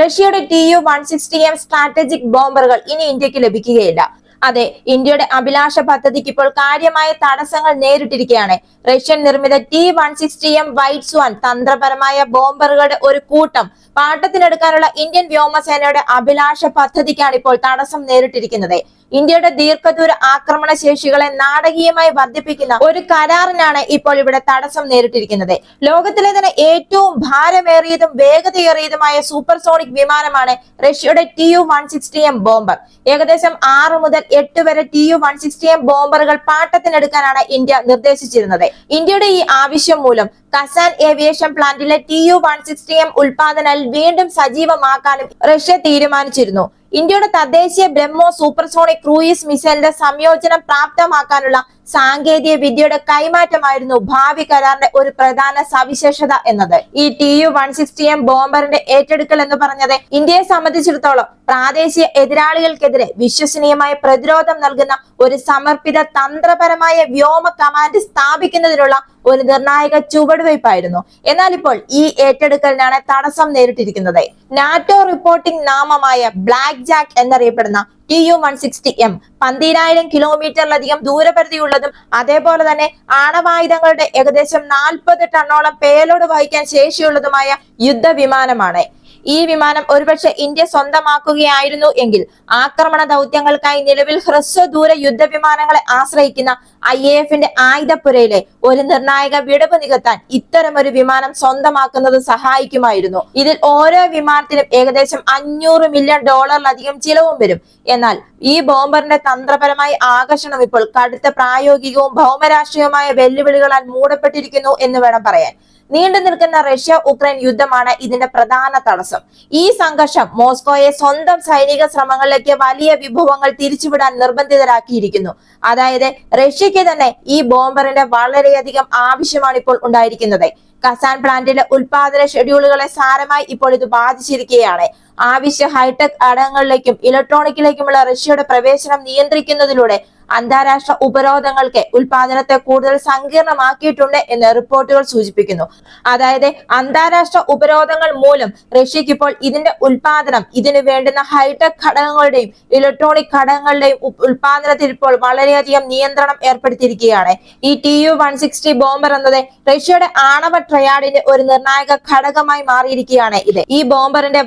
റഷ്യയുടെ T U one sixty M strategic ബോംബറുകൾ ഇനി ഇന്ത്യയ്ക്ക് ലഭിക്കുകയില്ല. അതെ ഇന്ത്യയുടെ അഭിലാഷ പദ്ധതിക്ക് ഇപ്പോൾ കാര്യമായ തടസ്സങ്ങൾ നേരിട്ടിരിക്കുകയാണ്. റഷ്യൻ നിർമ്മിത T one sixty M white swan തന്ത്രപരമായ ബോംബറുകളുടെ ഒരു കൂട്ടം പാട്ടത്തിനെടുക്കാനുള്ള ഇന്ത്യൻ വ്യോമസേനയുടെ അഭിലാഷ പദ്ധതിക്കാണ് ഇപ്പോൾ തടസ്സം നേരിട്ടിരിക്കുന്നത്. ഇന്ത്യയുടെ ദീർഘദൂര ആക്രമണ ശേഷികളെ നാടകീയമായി വർദ്ധിപ്പിക്കുന്ന ഒരു കരാറിനാണ് ഇപ്പോൾ ഇവിടെ തടസ്സം നേരിട്ടിരിക്കുന്നത്. ലോകത്തിലെ തന്നെ ഏറ്റവും ഭാരമേറിയതും വേഗതയേറിയതുമായ സൂപ്പർസോണിക് വിമാനമാണ് റഷ്യയുടെ T U one sixty M bomber ഏകദേശം ആറ് മുതൽ എട്ട് വരെ T U one sixty M ബോംബറുകൾ പാട്ടത്തിനെടുക്കാനാണ് ഇന്ത്യ നിർദ്ദേശിച്ചിരുന്നത്. ഇന്ത്യയുടെ ഈ ആവശ്യം മൂലം Kazan aviation പ്ലാന്റിലെ T U one sixty M ഉൽപാദനം വീണ്ടും സജീവമാക്കാനും റഷ്യ തീരുമാനിച്ചിരുന്നു. ഇന്ത്യയുടെ തദ്ദേശീയ ബ്രഹ്മോ സൂപ്പർസോണിക് ക്രൂയിസ് മിസൈലിന്റെ സംയോജനം പ്രാപ്തമാക്കാനുള്ള സാങ്കേതിക വിദ്യയുടെ കൈമാറ്റമായിരുന്നു ഭാവി കരാറിന്റെ ഒരു പ്രധാന സവിശേഷത എന്നത്. ഈ T U one sixty M ബോംബറിന്റെ ഏറ്റെടുക്കൽ എന്ന് പറഞ്ഞത് ഇന്ത്യയെ സംബന്ധിച്ചിടത്തോളം പ്രാദേശിക എതിരാളികൾക്കെതിരെ വിശ്വസനീയമായ പ്രതിരോധം നൽകുന്ന ഒരു സമർപ്പിത തന്ത്രപരമായ വ്യോമ കമാൻഡ് സ്ഥാപിക്കുന്നതിനുള്ള ഒരു നിർണായക ചുവടുവയ്പായിരുന്നു. എന്നാൽ ഇപ്പോൾ ഈ ഏറ്റെടുക്കലിനാണ് തടസ്സം നേരിട്ടിരിക്കുന്നത്. നാറ്റോ റിപ്പോർട്ടിംഗ് നാമമായ ബ്ലാക്ക് ജാക്ക് എന്നറിയപ്പെടുന്ന T U one sixty M പന്തിരായിരം കിലോമീറ്ററിലധികം ദൂരപരിധിയുള്ളതും അതേപോലെ തന്നെ ആണവായുധങ്ങളുടെ ഏകദേശം നാൽപ്പത് ടണ്ണോളം പേലോട് വഹിക്കാൻ ശേഷിയുള്ളതുമായ യുദ്ധവിമാനമാണ്. ഈ വിമാനം ഒരുപക്ഷെ ഇന്ത്യ സ്വന്തമാക്കുകയായിരുന്നു എങ്കിൽ ആക്രമണ ദൗത്യങ്ങൾക്കായി നിലവിൽ ഹ്രസ്വദൂര യുദ്ധവിമാനങ്ങളെ ആശ്രയിക്കുന്ന ഐ എ എഫിന്റെ ആയുധപ്പുരയിലെ ഒരു നിർണായക വിടവ് നികത്താൻ ഇത്തരമൊരു വിമാനം സ്വന്തമാക്കുന്നത് സഹായിക്കുമായിരുന്നു. ഇതിൽ ഓരോ വിമാനത്തിനും ഏകദേശം അഞ്ഞൂറ് മില്യൺ ഡോളറിലധികം ചിലവും വരും. എന്നാൽ ഈ ബോംബറിന്റെ തന്ത്രപരമായ ആകർഷണം ഇപ്പോൾ കടുത്ത പ്രായോഗികവും ഭൗമരാഷ്ട്രീയവുമായ വെല്ലുവിളികളാൽ മൂടപ്പെട്ടിരിക്കുന്നു എന്ന് വേണം പറയാൻ. നീണ്ടു നിൽക്കുന്ന റഷ്യ ഉക്രൈൻ യുദ്ധമാണ് ഇതിന്റെ പ്രധാന തടസ്സം. ഈ സംഘർഷം മോസ്കോയെ സ്വന്തം സൈനിക ശ്രമങ്ങളിലേക്ക് വലിയ വിഭവങ്ങൾ തിരിച്ചുവിടാൻ നിർബന്ധിതരാക്കിയിരിക്കുന്നു. അതായത് റഷ്യക്ക് തന്നെ ഈ ബോംബറിന്റെ വളരെയധികം ആവശ്യമാണ് ഇപ്പോൾ ഉണ്ടായിരിക്കുന്നത്. കസാൻ പ്ലാന്റിലെ ഉൽപാദന ഷെഡ്യൂളുകളെ സാരമായി ഇപ്പോൾ ഇത് ബാധിച്ചിരിക്കുകയാണ്. ആവശ്യ ഹൈടെക് ഘടകങ്ങളിലേക്കും ഇലക്ട്രോണിക്കിലേക്കുമുള്ള റഷ്യയുടെ പ്രവേശനം നിയന്ത്രിക്കുന്നതിലൂടെ അന്താരാഷ്ട്ര ഉപരോധങ്ങൾക്ക് ഉൽപാദനത്തെ കൂടുതൽ സങ്കീർണമാക്കിയിട്ടുണ്ട് എന്ന് റിപ്പോർട്ടുകൾ സൂചിപ്പിക്കുന്നു. അതായത് അന്താരാഷ്ട്ര ഉപരോധങ്ങൾ മൂലം റഷ്യക്ക് ഇപ്പോൾ ഇതിന്റെ ഉൽപാദനം ഇതിന് വേണ്ടുന്ന ഹൈടെക് ഘടകങ്ങളുടെയും ഇലക്ട്രോണിക് ഘടകങ്ങളുടെയും ഉൽപാദനത്തിൽ ഇപ്പോൾ വളരെയധികം നിയന്ത്രണം ഏർപ്പെടുത്തിയിരിക്കുകയാണ്. ഈ T U one sixty bomber എന്നത് റഷ്യയുടെ ആണവ ട്രയാഡിന്റെ ഒരു നിർണായക ഘടകമായി മാറിയിരിക്കുകയാണ് ഇത്. ഈ ബോംബറിന്റെ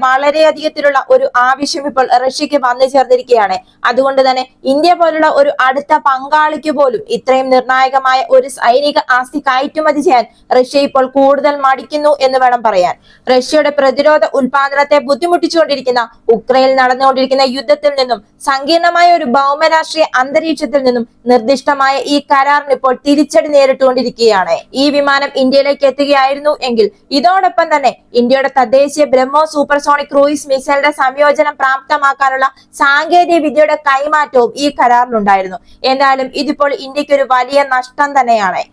വളരെയധികത്തിലുള്ള ഒരു ആവശ്യം ഇപ്പോൾ റഷ്യക്ക് വന്നു ചേർന്നിരിക്കുകയാണ്. അതുകൊണ്ട് തന്നെ ഇന്ത്യ പോലുള്ള ഒരു അടുത്ത പങ്കാളിക്ക് പോലും ഇത്രയും നിർണായകമായ ഒരു സൈനിക ആസ്തി കയറ്റുമതി ചെയ്യാൻ റഷ്യ ഇപ്പോൾ കൂടുതൽ മടിക്കുന്നു എന്ന് വേണം പറയാൻ. റഷ്യയുടെ പ്രതിരോധ ഉൽപാദനത്തെ ബുദ്ധിമുട്ടിച്ചുകൊണ്ടിരിക്കുന്ന ഉക്രൈനിൽ നടന്നുകൊണ്ടിരിക്കുന്ന യുദ്ധത്തിൽ നിന്നും സങ്കീർണമായ ഒരു ഭൗമരാഷ്ട്രീയ അന്തരീക്ഷത്തിൽ നിന്നും നിർദ്ദിഷ്ടമായ ഈ കരാറിന് ഇപ്പോൾ തിരിച്ചടി നേരിട്ടുകൊണ്ടിരിക്കുകയാണ്. ഈ വിമാനം ഇന്ത്യയിലേക്ക് എത്തുകയായിരുന്നു എങ്കിൽ ഇതോടൊപ്പം തന്നെ ഇന്ത്യയുടെ തദ്ദേശീയ ബ്രഹ്മോ സൂപ്പർസോണിക് ക്രൂയിസ് മിസൈലിന്റെ സംയോജനം പ്രാപ്തമാക്കാനുള്ള സാങ്കേതിക വിദ്യയുടെ കൈമാറ്റവും ഈ കരാറിലുണ്ടായിരുന്നു. എന്നാലും ഇതിപ്പോൾ ഇന്ത്യയ്ക്ക് ഒരു വലിയ നഷ്ടം തന്നെയാണ്.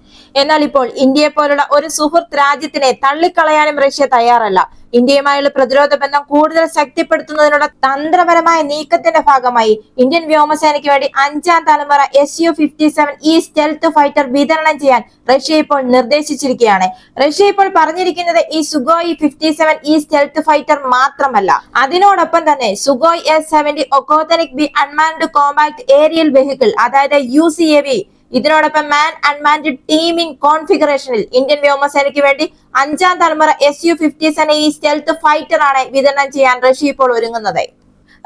എന്നാൽ ഇപ്പോൾ ഇന്ത്യയെ പോലുള്ള ഒരു സുഹൃത്ത് രാജ്യത്തിനെ തള്ളിക്കളയാനും റഷ്യ തയ്യാറല്ല. ഇന്ത്യയുമായുള്ള പ്രതിരോധ ബന്ധം കൂടുതൽ ശക്തിപ്പെടുത്തുന്നതിനുള്ള തന്ത്രപരമായ നീക്കത്തിന്റെ ഭാഗമായി ഇന്ത്യൻ വ്യോമസേനയ്ക്ക് വേണ്ടി അഞ്ചാം തലമുറ S U fifty seven E stealth fighter വിതരണം ചെയ്യാൻ റഷ്യ ഇപ്പോൾ നിർദ്ദേശിച്ചിരിക്കുകയാണ്. റഷ്യ ഇപ്പോൾ പറഞ്ഞിരിക്കുന്നത് ഈ Sukhoi fifty seven E stealth fighter മാത്രമല്ല. അതിനോടൊപ്പം തന്നെ Sukhoi S seventy Okhotnik B unmanned compact aerial vehicle അതായത് യു സി എ വി ഇതിനോടൊപ്പം മാൻ അൺമാൻഡ് ടീമിംഗ് കോൺഫിഗറേഷനിൽ ഇന്ത്യൻ വ്യോമസേനയ്ക്ക് വേണ്ടി അഞ്ചാം തലമുറ എസ് യു ഫിഫ്റ്റി എന്ന ഈ സ്റ്റെൽത്ത് ഫൈറ്റർ ആണ് വിതരണം ചെയ്യാൻ റഷ്യ ഇപ്പോൾ ഒരുങ്ങുന്നത്.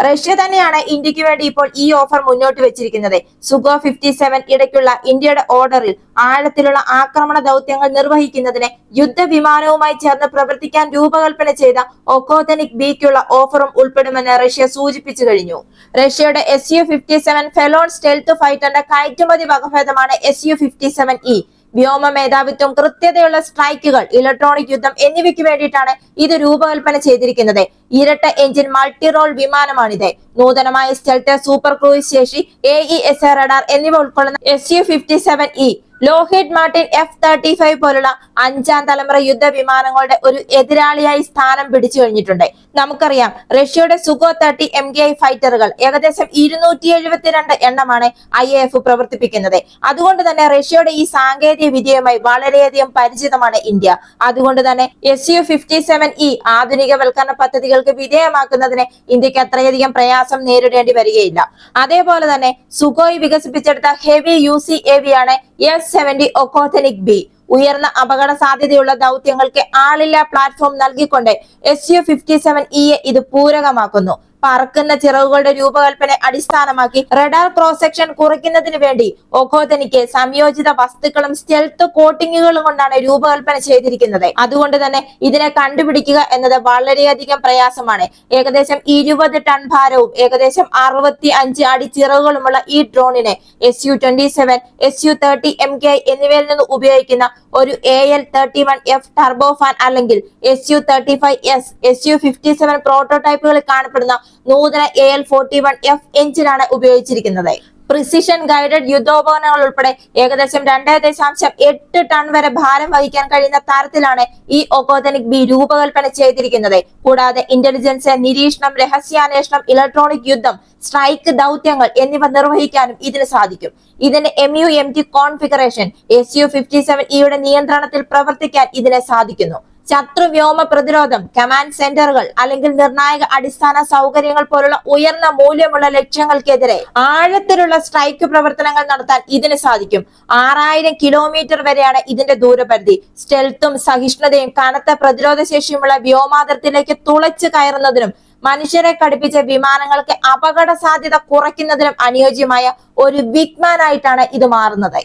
റഷ്യ തന്നെയാണ് ഇന്ത്യയ്ക്ക് വേണ്ടി ഇപ്പോൾ ഈ ഓഫർ മുന്നോട്ട് വെച്ചിരിക്കുന്നത്. സുഗോ ഫിഫ്റ്റി സെവൻ ഇടയ്ക്കുള്ള ഇന്ത്യയുടെ ഓർഡറിൽ ആഴത്തിലുള്ള ആക്രമണ ദൗത്യങ്ങൾ നിർവഹിക്കുന്നതിന് യുദ്ധ വിമാനവുമായി ചേർന്ന് പ്രവർത്തിക്കാൻ രൂപകൽപ്പന ചെയ്ത ഒക്കോതനിക് ബിക്കുള്ള ഓഫറും ഉൾപ്പെടുമെന്ന് റഷ്യ സൂചിപ്പിച്ചു കഴിഞ്ഞു. റഷ്യയുടെ S U fifty seven Felon stealth ഫൈറ്ററിന്റെ കയറ്റുമതി വകഭേദമാണ് S U fifty seven E വ്യോമ മേധാവിത്വം കൃത്യതയുള്ള സ്ട്രൈക്കുകൾ ഇലക്ട്രോണിക് യുദ്ധം എന്നിവയ്ക്ക് വേണ്ടിയിട്ടാണ് ഇത് രൂപകൽപ്പന ചെയ്തിരിക്കുന്നത്. ഇരട്ട എഞ്ചിൻ മൾട്ടി റോൾ വിമാനമാണിത്. നൂതനമായ സ്റ്റെൽറ്റ സൂപ്പർ ക്രൂയിസ് ശേഷി എ ഇ എസ് റഡാർ എന്നിവ ഉൾക്കൊള്ളുന്ന S U fifty seven E Lockheed Martin F thirty five പോലുള്ള അഞ്ചാം തലമുറ യുദ്ധ വിമാനങ്ങളുടെ ഒരു എതിരാളിയായി സ്ഥാനം പിടിച്ചു കഴിഞ്ഞിട്ടുണ്ട്. നമുക്കറിയാം റഷ്യയുടെ Sukhoi thirty M K I ഫൈറ്ററുകൾ ഏകദേശം ഇരുന്നൂറ്റി എഴുപത്തിരണ്ട് എണ്ണമാണ് ഐ എ എഫ് പ്രവർത്തിപ്പിക്കുന്നത്. അതുകൊണ്ട് തന്നെ റഷ്യയുടെ ഈ സാങ്കേതിക വിദ്യയുമായി വളരെയധികം പരിചിതമാണ് ഇന്ത്യ. അതുകൊണ്ട് തന്നെ S U fifty seven E ആധുനികവൽക്കരണ പദ്ധതികൾക്ക് വിധേയമാക്കുന്നതിന് ഇന്ത്യയ്ക്ക് അത്രയധികം പ്രയാസം നേരിടേണ്ടി വരികയില്ല. അതേപോലെ തന്നെ സുഗോയ് വികസിപ്പിച്ചെടുത്ത heavy U C A V ആണ് എസ് സെവന്റി ഒക്കോത്തനിക് ബി ഉയർന്ന അപകട സാധ്യതയുള്ള ദൗത്യങ്ങൾക്ക് ആളില്ലാ പ്ലാറ്റ്ഫോം നൽകിക്കൊണ്ട് എസ് യു ഫിഫ്റ്റി സെവൻ ഇയെ ഇത് പൂരകമാക്കുന്നു. പറക്കുന്ന ചിറകുകളുടെ രൂപകൽപ്പന അടിസ്ഥാനമാക്കി റഡാർ ക്രോസ് സെക്ഷൻ കുറയ്ക്കുന്നതിന് വേണ്ടി ഒഖോതനിക്ക് സംയോജിത വസ്തുക്കളും സ്റ്റെൽത്ത് കോട്ടിങ്ങുകളും കൊണ്ടാണ് രൂപകൽപ്പന ചെയ്തിരിക്കുന്നത്. അതുകൊണ്ട് തന്നെ ഇതിനെ കണ്ടുപിടിക്കുക എന്നത് വളരെയധികം പ്രയാസമാണ്. ഏകദേശം ഇരുപത് ടൺ ഭാരവും ഏകദേശം അറുപത്തി അഞ്ച് അടി ചിറകുകളുമുള്ള ഈ ഡ്രോണിനെ S U twenty seven S U thirty M K എന്നിവയിൽ നിന്ന് ഉപയോഗിക്കുന്ന ഒരു A L thirty one F turbofan അല്ലെങ്കിൽ S U thirty five S S U fifty seven പ്രോട്ടോടൈപ്പുകളിൽ കാണപ്പെടുന്ന നൂതന A L forty one F എഞ്ചിനാണ് ഉപയോഗിച്ചിരിക്കുന്നത്. പ്രിസിഷൻ ഗൈഡഡ് യുദ്ധോപകരണങ്ങൾ ഉൾപ്പെടെ ഏകദേശം രണ്ടേ ദശാംശം എട്ട് ടൺ വരെ ഭാരം വഹിക്കാൻ കഴിയുന്ന തരത്തിലാണ് ഈ ഒക്കോതനിക് ബി രൂപകൽപ്പന ചെയ്തിരിക്കുന്നത്. കൂടാതെ ഇന്റലിജൻസ് നിരീക്ഷണം രഹസ്യാന്വേഷണം ഇലക്ട്രോണിക് യുദ്ധം സ്ട്രൈക്ക് ദൗത്യങ്ങൾ എന്നിവ നിർവഹിക്കാനും ഇതിന് സാധിക്കും. ഇതിന് M U M T configuration S U fifty seven ഇയുടെ നിയന്ത്രണത്തിൽ പ്രവർത്തിക്കാൻ ഇതിനെ സാധിക്കുന്നു. ശത്രു വ്യോമ പ്രതിരോധം കമാൻഡ് സെന്ററുകൾ അല്ലെങ്കിൽ നിർണായക അടിസ്ഥാന സൗകര്യങ്ങൾ പോലുള്ള ഉയർന്ന മൂല്യമുള്ള ലക്ഷ്യങ്ങൾക്കെതിരെ ആഴത്തിലുള്ള സ്ട്രൈക്ക് പ്രവർത്തനങ്ങൾ നടത്താൻ ഇതിന് സാധിക്കും. ആറായിരം കിലോമീറ്റർ വരെയാണ് ഇതിന്റെ ദൂരപരിധി. സ്റ്റെൽത്തും സഹിഷ്ണുതയും കനത്ത പ്രതിരോധ ശേഷിയുമുള്ള വ്യോമാതിർത്തിയിലേക്ക് തുളച്ചു കയറുന്നതിനും മനുഷ്യരെ കടുപ്പിച്ച വിമാനങ്ങൾക്ക് അപകട സാധ്യത കുറയ്ക്കുന്നതിനും അനുയോജ്യമായ ഒരു ബിഗ് മാൻ ആയിട്ടാണ് ഇത് മാറുന്നത്.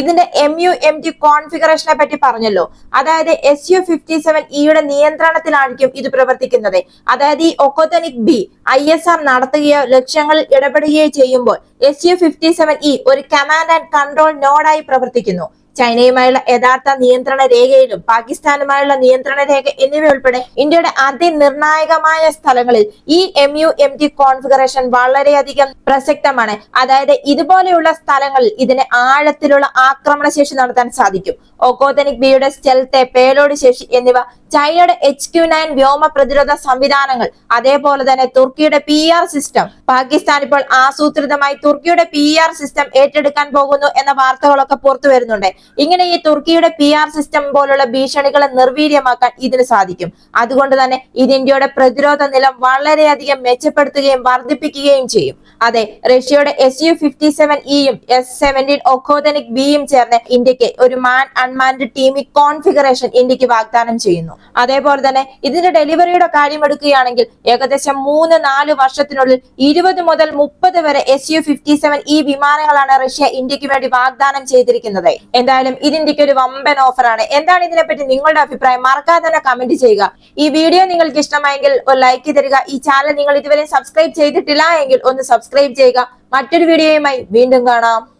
ഇതിന്റെ എം യു എം ടി കോൺഫിഗറേഷനെ പറ്റി പറഞ്ഞല്ലോ. അതായത് എസ് യു ഫിഫ്റ്റി സെവൻ ഇയുടെ നിയന്ത്രണത്തിലായിരിക്കും ഇത് പ്രവർത്തിക്കുന്നത്. അതായത് ഈ Okhotnik B I S R നടത്തുകയോ ലക്ഷ്യങ്ങളിൽ ഇടപെടുകയോ ചെയ്യുമ്പോൾ S U fifty seven E ഒരു കമാൻഡ് ആൻഡ് കൺട്രോൾ നോഡായി പ്രവർത്തിക്കുന്നു. ചൈനയുമായുള്ള യഥാർത്ഥ നിയന്ത്രണ രേഖയിലും പാകിസ്ഥാനുമായുള്ള നിയന്ത്രണ രേഖ എന്നിവ ഉൾപ്പെടെ ഇന്ത്യയുടെ അതിനിർണായകമായ സ്ഥലങ്ങളിൽ ഈ M U M T configuration വളരെയധികം പ്രസക്തമാണ്. അതായത് ഇതുപോലെയുള്ള സ്ഥലങ്ങളിൽ ഇതിന് ആഴത്തിലുള്ള ആക്രമണ ശേഷി നടത്താൻ സാധിക്കും. ഒക്കോതനിക് ബിയുടെ സ്റ്റെൽത്തെ പേലോഡ് ശേഷി എന്നിവ ചൈനയുടെ എച്ച് ക്യു നയൻ വ്യോമ പ്രതിരോധ സംവിധാനങ്ങൾ അതേപോലെ തന്നെ തുർക്കിയുടെ പി ആർ സിസ്റ്റം പാകിസ്ഥാൻ ഇപ്പോൾ ആസൂത്രിതമായി തുർക്കിയുടെ പി ആർ സിസ്റ്റം ഏറ്റെടുക്കാൻ പോകുന്നു എന്ന വാർത്തകളൊക്കെ പുറത്തു വരുന്നുണ്ട്. ഇങ്ങനെ ഈ തുർക്കിയുടെ പി ആർ സിസ്റ്റം പോലുള്ള ഭീഷണികളെ നിർവീര്യമാക്കാൻ ഇതിന് സാധിക്കും. അതുകൊണ്ട് തന്നെ ഇത് ഇന്ത്യയുടെ പ്രതിരോധ നിലം വളരെയധികം മെച്ചപ്പെടുത്തുകയും വർദ്ധിപ്പിക്കുകയും ചെയ്യും. അതെ റഷ്യയുടെ എസ് യു ഫിഫ്റ്റി സെവൻ ഇയും എസ് സെവന്റീൻ ഒക്കോതനിക് ബിയും ചേർന്ന് ഇന്ത്യയ്ക്ക് ഒരു മാൻ അൺമാൻഡ് ടീമി കോൺഫിഗറേഷൻ ഇന്ത്യയ്ക്ക് വാഗ്ദാനം ചെയ്യുന്നു. അതേപോലെ തന്നെ ഇതിന്റെ ഡെലിവറിയുടെ കാര്യം എടുക്കുകയാണെങ്കിൽ ഏകദേശം മൂന്ന് നാല് വർഷത്തിനുള്ളിൽ ഇരുപത് മുതൽ മുപ്പത് വരെ എസ് യു ഫിഫ്റ്റി സെവൻ ഈ വിമാനങ്ങളാണ് റഷ്യ ഇന്ത്യയ്ക്ക് വേണ്ടി വാഗ്ദാനം ചെയ്തിരിക്കുന്നത്. എന്തായാലും ഇത് ഇന്ത്യയ്ക്ക് ഒരു വമ്പൻ ഓഫറാണ് എന്താണ് ഇതിനെപ്പറ്റി നിങ്ങളുടെ അഭിപ്രായം? മറക്കാതെ തന്നെ കമന്റ് ചെയ്യുക. ഈ വീഡിയോ നിങ്ങൾക്ക് ഇഷ്ടമായെങ്കിൽ ഒരു ലൈക്ക് തരിക. ഈ ചാനൽ നിങ്ങൾ ഇതുവരെ സബ്സ്ക്രൈബ് ചെയ്തിട്ടില്ല എങ്കിൽ ഒന്ന് സബ്സ്ക്രൈബ് ചെയ്യുക. മറ്റൊരു വീഡിയോയുമായി വീണ്ടും കാണാം.